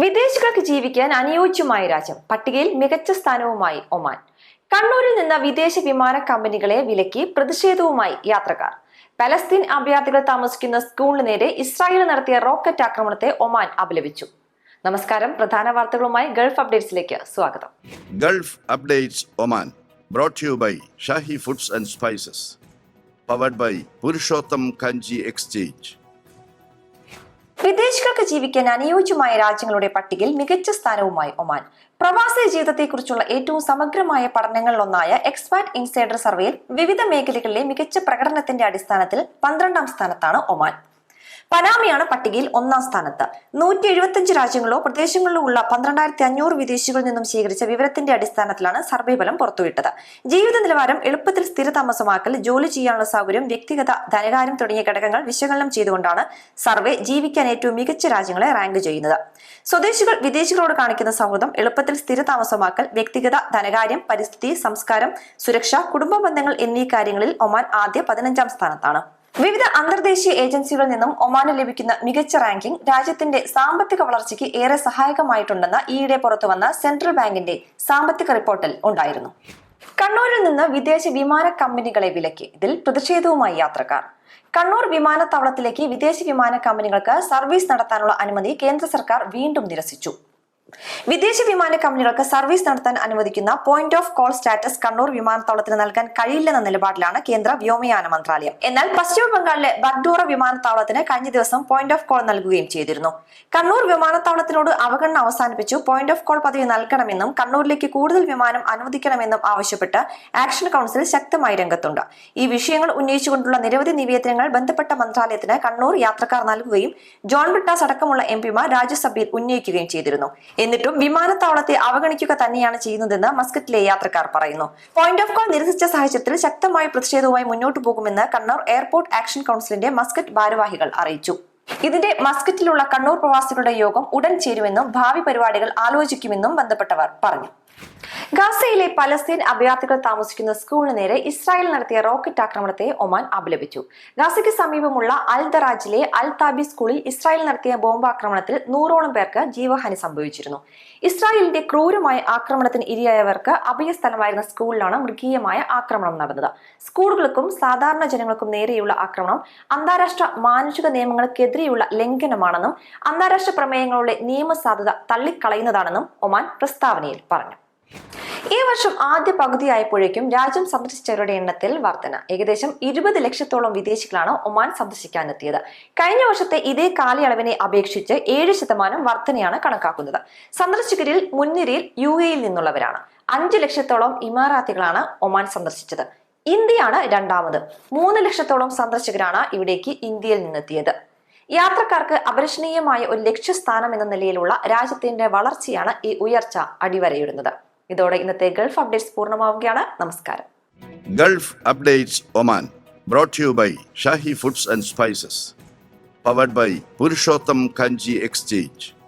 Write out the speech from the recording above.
വിദേശികൾക്ക് ജീവിക്കാൻ അനുയോജ്യമായ രാജ്യം പട്ടികയിൽ മികച്ച സ്ഥാനവുമായി ഒമാൻ. കണ്ണൂരിൽ നിന്ന് വിദേശ വിമാന കമ്പനികളെ വിലക്കി പ്രതിഷേധവുമായി യാത്രക്കാർ. പലസ്തീൻ അഭയാർത്ഥികൾ താമസിക്കുന്ന സ്കൂളിന് നേരെ ഇസ്രായേൽ നടത്തിയ റോക്കറ്റ് ആക്രമണത്തെ ഒമാൻ അപലപിച്ചു. നമസ്കാരം പ്രധാന വാർത്തകളുമായി ഗൾഫ് അപ്ഡേറ്റ്സിലേക്ക് സ്വാഗതം. Gulf updates Oman brought you by Shahi foods and spices powered by Purushottam Kanji exchange. വിദേശികൾക്ക് ജീവിക്കാൻ അനുയോജ്യമായ രാജ്യങ്ങളുടെ പട്ടികയിൽ മികച്ച സ്ഥാനവുമായി ഒമാൻ. പ്രവാസി ജീവിതത്തെക്കുറിച്ചുള്ള ഏറ്റവും സമഗ്രമായ പഠനങ്ങളിലൊന്നായ എക്സ്പാറ്റ് ഇൻസൈഡർ സർവേയിൽ വിവിധ മേഖലകളിലെ മികച്ച പ്രകടനത്തിന്റെ അടിസ്ഥാനത്തിൽ പന്ത്രണ്ടാം സ്ഥാനത്താണ് ഒമാൻ. പനാമയാണ് പട്ടികയിൽ ഒന്നാം സ്ഥാനത്ത്. നൂറ്റി എഴുപത്തിയഞ്ച് രാജ്യങ്ങളിലോ പ്രദേശങ്ങളിലോ ഉള്ള പന്ത്രണ്ടായിരത്തി അഞ്ഞൂറ് വിദേശികളിൽ നിന്നും ശേഖരിച്ച വിവരത്തിന്റെ അടിസ്ഥാനത്തിലാണ് സർവേ ഫലം പുറത്തുവിട്ടത്. ജീവിത നിലവാരം എളുപ്പത്തിൽ സ്ഥിരതാമസമാക്കൽ ജോലി ചെയ്യാനുള്ള സൗകര്യം വ്യക്തിഗത ധനകാര്യം തുടങ്ങിയ ഘടകങ്ങൾ വിശകലനം ചെയ്തുകൊണ്ടാണ് സർവേ ജീവിക്കാൻ ഏറ്റവും മികച്ച രാജ്യങ്ങളെ റാങ്ക് ചെയ്യുന്നത്. സ്വദേശികൾ വിദേശികളോട് കാണിക്കുന്ന സൗഹൃദം എളുപ്പത്തിൽ സ്ഥിരതാമസമാക്കൽ വ്യക്തിഗത ധനകാര്യം പരിസ്ഥിതി സംസ്കാരം സുരക്ഷ കുടുംബ ബന്ധങ്ങൾ എന്നീ കാര്യങ്ങളിൽ ഒമാൻ ആദ്യ പതിനഞ്ചാം സ്ഥാനത്താണ്. വിവിധ അന്തർദേശീയ ഏജൻസികളിൽ നിന്നും ഒമാന് ലഭിക്കുന്ന മികച്ച റാങ്കിംഗ് രാജ്യത്തിന്റെ സാമ്പത്തിക വളർച്ചയ്ക്ക് ഏറെ സഹായകമായിട്ടുണ്ടെന്ന് ഈയിടെ പുറത്തുവന്ന സെൻട്രൽ ബാങ്കിന്റെ സാമ്പത്തിക റിപ്പോർട്ടിൽ ഉണ്ടായിരുന്നു. കണ്ണൂരിൽ നിന്ന് വിദേശ വിമാന കമ്പനികളെ വിലക്കി. ഇതിൽ പ്രതിഷേധവുമായി യാത്രക്കാർ. കണ്ണൂർ വിമാനത്താവളത്തിലേക്ക് വിദേശ വിമാന കമ്പനികൾക്ക് സർവീസ് നടത്താനുള്ള അനുമതി കേന്ദ്ര സർക്കാർ വീണ്ടും നിരസിച്ചു. വിദേശ വിമാന കമ്പനികൾക്ക് സർവീസ് നടത്താൻ അനുവദിക്കുന്ന point of call status Kannur വിമാനത്താവളത്തിന് നൽകാൻ കഴിയില്ലെന്ന നിലപാടിലാണ് കേന്ദ്ര വ്യോമയാന മന്ത്രാലയം. എന്നാൽ പശ്ചിമ ബംഗാളിലെ ബഗ്ഡോറ വിമാനത്താവളത്തിന് കഴിഞ്ഞ ദിവസം പോയിന്റ് ഓഫ് കോൾ നൽകുകയും ചെയ്തിരുന്നു. കണ്ണൂർ വിമാനത്താവളത്തിനോട് അവഗണന അവസാനിപ്പിച്ചു. പോയിന്റ് ഓഫ് കോൾ പദവി നൽകണമെന്നും കണ്ണൂരിലേക്ക് കൂടുതൽ വിമാനം അനുവദിക്കണമെന്നും ആവശ്യപ്പെട്ട് ആക്ഷൻ കൗൺസിൽ ശക്തമായി രംഗത്തുണ്ട്. ഈ വിഷയങ്ങൾ ഉന്നയിച്ചുകൊണ്ടുള്ള നിരവധി നിവേദനങ്ങൾ ബന്ധപ്പെട്ട മന്ത്രാലയത്തിന് കണ്ണൂർ യാത്രക്കാർ നൽകുകയും ജോൺ ബ്രിട്ടാസ് അടക്കമുള്ള എം പിമാർ രാജ്യസഭയിൽ ഉന്നയിക്കുകയും ചെയ്തിരുന്നു. എന്നിട്ടും വിമാനത്താവളത്തെ അവഗണിക്കുക തന്നെയാണ് ചെയ്യുന്നതെന്ന് മസ്കറ്റിലെ യാത്രക്കാർ പറയുന്നു. പോയിന്റ് ഓഫ് കോൾ നിരസിച്ച സാഹചര്യത്തിൽ ശക്തമായ പ്രതിഷേധവുമായി മുന്നോട്ടു പോകുമെന്ന് കണ്ണൂർ എയർപോർട്ട് ആക്ഷൻ കൗൺസിലിന്റെ മസ്കറ്റ് ഭാരവാഹികൾ അറിയിച്ചു. ഇതിന്റെ മസ്കറ്റിലുള്ള കണ്ണൂർ പ്രവാസികളുടെ യോഗം ഉടൻ ചേരുമെന്നും ഭാവി പരിപാടികൾ ആലോചിക്കുമെന്നും ബന്ധപ്പെട്ടവർ പറഞ്ഞു. ഗാസയിലെ പലസ്തീൻ അഭയാർത്ഥികൾ താമസിക്കുന്ന സ്കൂളിന് നേരെ ഇസ്രായേൽ നടത്തിയ റോക്കറ്റ് ആക്രമണത്തെ ഒമാൻ അപലപിച്ചു. ഗാസയ്ക്ക് സമീപമുള്ള അൽ ദറാജിലെ അൽ താബി സ്കൂളിൽ ഇസ്രായേൽ നടത്തിയ ബോംബാക്രമണത്തിൽ നൂറോളം പേർക്ക് ജീവഹാനി സംഭവിച്ചിരുന്നു. ഇസ്രായേലിന്റെ ക്രൂരമായ ആക്രമണത്തിന് ഇരയായവർക്ക് അഭയസ്ഥലമായിരുന്ന സ്കൂളിലാണ് മൃഗീയമായ ആക്രമണം നടന്നത്. സ്കൂളുകൾക്കും സാധാരണ ജനങ്ങൾക്കും നേരെയുള്ള ആക്രമണം അന്താരാഷ്ട്ര മാനുഷിക നിയമങ്ങൾക്കെതിരെയുള്ള ലംഘനമാണെന്നും അന്താരാഷ്ട്ര പ്രമേയങ്ങളുടെ നിയമസാധുത തള്ളിക്കളയുന്നതാണെന്നും ഒമാൻ പ്രസ്താവനയിൽ പറഞ്ഞു. ഈ വർഷം ആദ്യ പകുതിയായപ്പോഴേക്കും രാജ്യം സന്ദർശിച്ചവരുടെ എണ്ണത്തിൽ വർധന. ഏകദേശം ഇരുപത് ലക്ഷത്തോളം വിദേശികളാണ് ഒമാൻ സന്ദർശിക്കാനെത്തിയത്. കഴിഞ്ഞ വർഷത്തെ ഇതേ കാലയളവിനെ അപേക്ഷിച്ച് ഏഴ് ശതമാനം വർധനയാണ് കണക്കാക്കുന്നത്. സന്ദർശകരിൽ മുൻനിരയിൽ യു എയിൽ നിന്നുള്ളവരാണ്. അഞ്ച് ലക്ഷത്തോളം ഇമാറാത്തികളാണ് ഒമാൻ സന്ദർശിച്ചത്. ഇന്ത്യയാണ് രണ്ടാമത്. മൂന്ന് ലക്ഷത്തോളം സന്ദർശകരാണ് ഇവിടേക്ക് ഇന്ത്യയിൽ നിന്നെത്തിയത്. യാത്രക്കാർക്ക് അപരിശനീയമായ ഒരു ലക്ഷ്യസ്ഥാനം എന്ന നിലയിലുള്ള രാജ്യത്തിന്റെ വളർച്ചയാണ് ഈ ഉയർച്ച അടിവരയിടുന്നത്. ഇതോടെ ഇന്നത്തെ ഗൾഫ് അപ്ഡേറ്റ്സ് പൂർണമാവുകയാണ്. നമസ്കാരം. Gulf updates Oman brought you by Shahi foods and spices powered by Purushottam Kanji exchange.